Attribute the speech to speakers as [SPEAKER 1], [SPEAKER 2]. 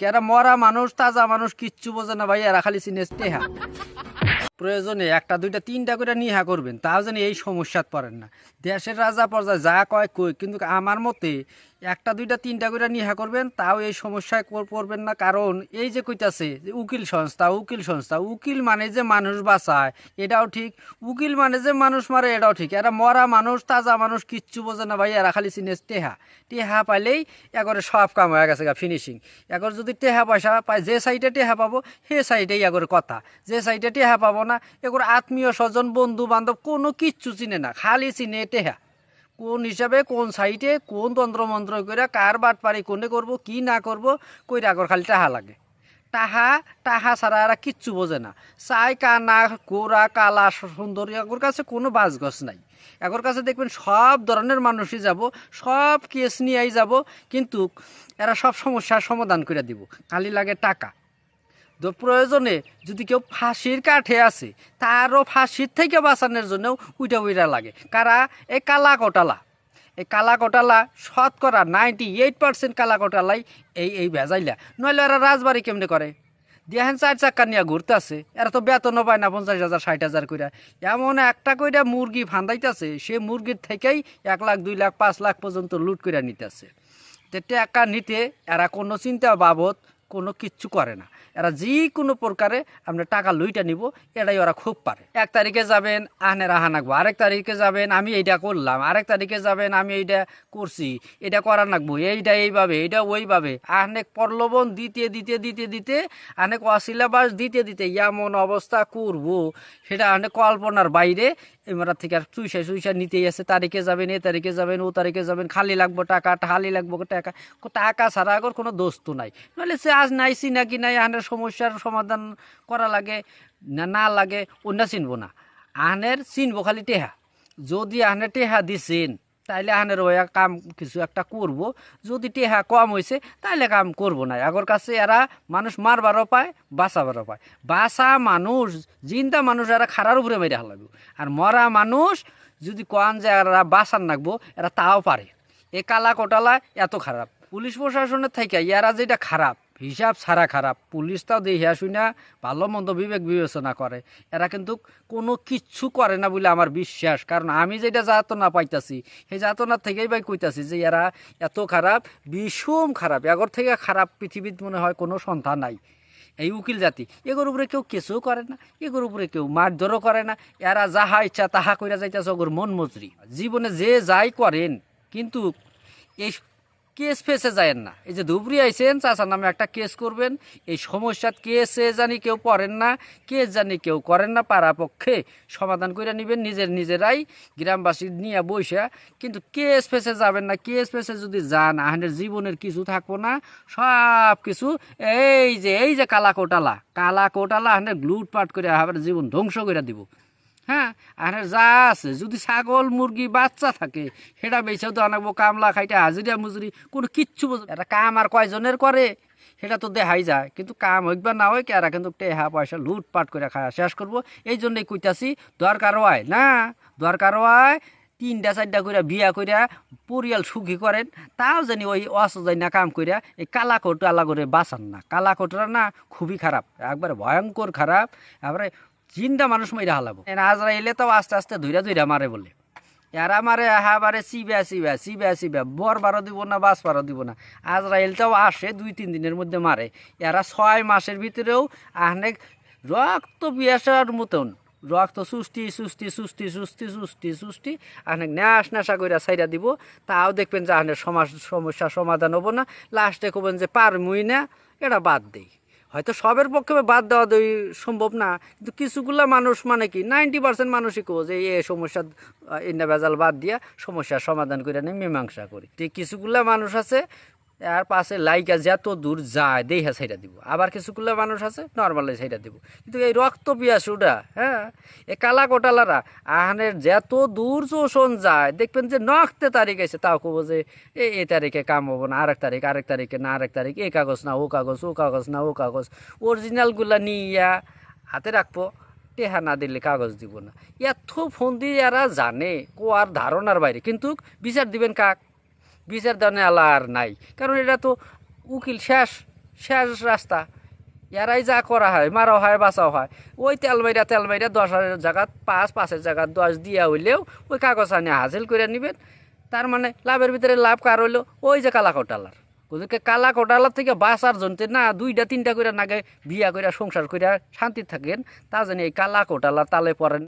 [SPEAKER 1] কেরা মরা মানুষ, তাজা মানুষ, কিচ্ছু বোঝে না ভাই, এরা খালি চিনে স্নেহা। প্রয়োজনে একটা, দুইটা, তিনটা করে নিহা করবেন, তাও যেন এই সমস্যাত পড়েন না। দেশের রাজা পর্যায়ে যা কয় কই, কিন্তু আমার মতে একটা, দুইটা, তিনটা করে নিহা করবেন, তাও এই সমস্যায় পড়বেন না। কারণ এই যে কইতাছে যে উকিল সংস্থা উকিল সংস্থা, উকিল মানে যে মানুষ বাঁচায়, এটাও ঠিক। উকিল মানে যে মানুষ মারে, এটাও ঠিক। এরা মরা মানুষ, তাজা মানুষ কিচ্ছু বোঝে না ভাই, এরা খালি চিনে টেহা। টেহা পাইলেই একবারে সব কাম হয়ে গেছে গা ফিনিশিং একবার যদি টেহা পয়সা পায়, যে সাইডে টেহা পাবো, সে সাইডেই একবার কথা। যে সাইডে টেহা পাবো না এগুলো আত্মীয় স্বজন বন্ধু বান্ধব কোনো কিচ্ছু চিনে না, খালি চিনে টেহা। কোন হিসাবে, কোন সাইটে কোন তন্ত্রমন্ত্র করে কার বাট পারি, কোনে করব, কি না করব কই আগর খালি টাহা লাগে। টাহা টাহা ছাড়া এরা কিচ্ছু বোঝে না। চাই কানা কোরা কালা, সুন্দর এগোর কাছে কোনো বাজগছ নাই। এগোর কাছে দেখবেন সব ধরনের মানুষই যাব, সব কেস নিয়েই যাব, কিন্তু এরা সব সমস্যার সমাধান করে দিব। খালি লাগে টাকা। তো প্রয়োজনে যদি কেউ ফাঁসির কাঠে আছে, তারও ফাঁসির থেকে বাঁচানোর জন্যও উইটা উইটা লাগে। কারা? এই কালা কোটালা এই কালা কোটালা শতকরা নাইনটি এইট পার্সেন্ট কালা কোটালাই এই এই ভেজাইলা। নইলে এরা রাজবাড়ি কেমনে করে? দেখেন চার চাক্কা নিয়ে ঘুরতে আছে। এরা তো বেতনও পায় না পঞ্চাশ হাজার, ষাট হাজার কইরা। এমন একটা কইরা মুরগি ফান্দাইতেছে, সে মুরগির থেকেই এক লাখ, দুই লাখ, পাঁচ লাখ পর্যন্ত লুট করে নিতেছে। টাকা নিতে এরা কোনো চিন্তা বাবদ কোনো কিচ্ছু করে না। এরা যে কোনো প্রকারে আমরা টাকা লইটা নিব, এটাই ওরা খুব পারে। এক তারিখে যাবেন আহনের আহা নাকবো আরেক তারিখে যাবেন, আমি এইটা করলাম। আরেক তারিখে যাবেন, আমি এইটা করছি। এটা করা নাকবো এইটা এইভাবে এইটা ওইভাবে। আহনেক প্রলোভন দিতে দিতে দিতে দিতে অনেক অসিলেবাস দিতে দিতে এমন অবস্থা করব। সেটা অনেক কল্পনার বাইরে এমারা থেকে আর চুইসা চুইসা নিতেই আছে। তারিখে যাবেন, এ তারিখে যাবেন, ও তারিখে যাবেন, খালি লাগবো টাকা, খালি লাগবো টাকা। টাকা ছাড়া আগর কোনো দোস্ত নাই। নাহলে সে আজ নাই চিনাকি নাই, আহনের সমস্যার সমাধান করা লাগে, না না লাগে, অন্য চিনব না। আহনের চিনবো খালি টেহা। যদি আহনের টেহা দিছেন, তাইলে আহনের ওয়া কাম কিছু একটা করব। যদি টেহা কম হয়েছে তাইলে কাম করব না। আগর কাছে এরা মানুষ মারবারও পায়, বাঁচাবারও পায়। বাঁচা মানুষ, জিন্দা মানুষ এরা খারার উপরে মেরে হালাবো আর মরা মানুষ, যদি কন যে এরা বাঁচান নাকবো এরা তাও পারে। এ কালা কোটালা এত খারাপ। পুলিশ প্রশাসনের থেকে, এরা যেটা খারাপ হিসাব ছাড়া খারাপ। পুলিশ তাও দেখিয়া শুনা ভালো মন্দ বিবেক বিবেচনা করে। এরা কিন্তু কোনো কিচ্ছু করে না বলে আমার বিশ্বাস। কারণ আমি যেটা যাতনা পাইতাছি, সেই যাতনার থেকেই ভাই কইতাছি যে এরা এত খারাপ, বিষম খারাপ। এগর থেকে খারাপ পৃথিবীতে মনে হয় কোনো সন্তান নাই। এই উকিল জাতি। এগুলোর উপরে কেউ কিছুও করে না এগুলোর উপরে কেউ মারধরও করে না। এরা যাহা ইচ্ছা তাহা কইরা যাইতেছে, ওগর মন মজুরি। জীবনে যে যাই করেন, কিন্তু এই কেস ফেসে যায়েন না। এই যে ধুবড়ি আইছেন, চাচার নামে একটা কেস করবেন, এই সমস্যার কেসে জানি কেউ পড়েন না, কেস জানি কেউ করেন না পারাপক্ষে সমাধান করে নেবেন, নিজের নিজেরাই গ্রামবাসী নিয়ে বৈশা কিন্তু কেস ফেসে যাবেন না, কেস ফেসে যদি যান, আহনের জীবনের কিছু থাকব না, সব কিছু এই যে এই যে কালা কোটালা কালা কোটালা আহনের লুটপাট করে আবার জীবন ধ্বংস করে দিব। হ্যাঁ? আর যা আছে, যদি ছাগল, মুরগি, বাচ্চা থাকে, সেটা বেছেও তো আনাবো, কামলা খাইতে হাজিরা, মুজুরি, কোনো কিচ্ছু এটা কাম আর কয়জনের করে? সেটা তো দেখাই যায়, কিন্তু কাম হইক বা না হইক এরা কিন্তু টেহা পয়সা লুটপাট করে খাওয়া শেষ করব। এই জন্যই কইতাছি, দরকার হয়, না? দরকার হয়, তিনটা, চারটা কইরা বিয়া কইরা পরিয়াল সুখী করেন, তাও জানি ওই অসজাই না কাম কইরা এই কালা কোট আলা করে বাঁচান না। কালা কোটরা না খুবই খারাপ, একবারে ভয়ঙ্কর খারাপ। একবারে চিন্তা মানুষ মাইরা হালাবো। আজরা এলে তো আস্তে আস্তে ধুইরা ধুইরা মারে বলে। এরা মারে হাবারে সিবা সিবা সিবা সিবা বর বারো দিব না, বাস বারো দিব না। আজরাইলটাও আসে, দুই তিন দিনের মধ্যে মারে। এরা ছয় মাসের ভিতরেও অনেক রক্ত পিয়াসার মতন। রক্ত সুষ্টি সুষ্টি সুষ্টি সুষ্টি সুষ্টি সুষ্টি অনেক ন্যাস নেশা করে সাইরা দিব। তাও দেখবেন যে আনের সমাজ সমস্যা সমাধান হব না। লাস্টে কবেন যে পারমুই না, এটা বাদ দেই। হয়তো সবের পক্ষে বাদ দেওয়া দই সম্ভব না, কিন্তু কিছুগুলা মানুষ মানে কি, নাইনটি পার্সেন্ট মানুষই কো যে এই সমস্যা ইন্ডা ভেজাল বাদ দিয়া সমস্যার সমাধান করে নিয়ে মীমাংসা করি। তো কিছুগুলা মানুষ আছে আর পাশে লাইকা যত দূর যায় দেহা সাইডা দিব। আবার কিছু কিছুগুলা মানুষ আছে, নর্মালি সাইডা দিব। কিন্তু এই রক্ত পিয়াসুটা হ্যাঁ? এ কালা কোটালারা আহানের যত দূর চোষণ যায়, দেখবেন যে নখতে তারিখ আছে তাও কব যে এ তারিখে কাম হব না, আরেক তারিখ, আরেক তারিখে না, আরেক তারিখ এই কাগজ না, ও কাগজ ও কাগজ না, ও কাগজ। অরিজিনালগুলা নিয়া হাতে রাখব, টেহা না দিলে কাগজ দিব না। এত ফোন দিয়ে এরা জানে কো আর ধারণার বাইরে। কিন্তু বিচার দিবেন কাক? বিচার দানে আলা আর নাই। কারণ এটা তো উকিল শেষ শেষ রাস্তা। এরাই যা করা হয়, মারাও হয়, বাঁচাও হয়। ওই তেল মাইরা তেল মাইরা দশ হাজার জায়গাত, পাঁচ, পাঁচের জায়গাত দশ দিয়া হইলেও ওই কাগজ আনি, হাজিল করে নেবেন। তার মানে লাভের ভিতরে লাভ কার হইল? ওই যে কালা কোটালার ওদেরকে কালা কোটালার থেকে বাঁচার জন্য না দুইটা, তিনটা করে নাগে বিয়া করে সংসার করে শান্তি থাকেন, তা জানি এই কালা কোটালার তালে পড়েন।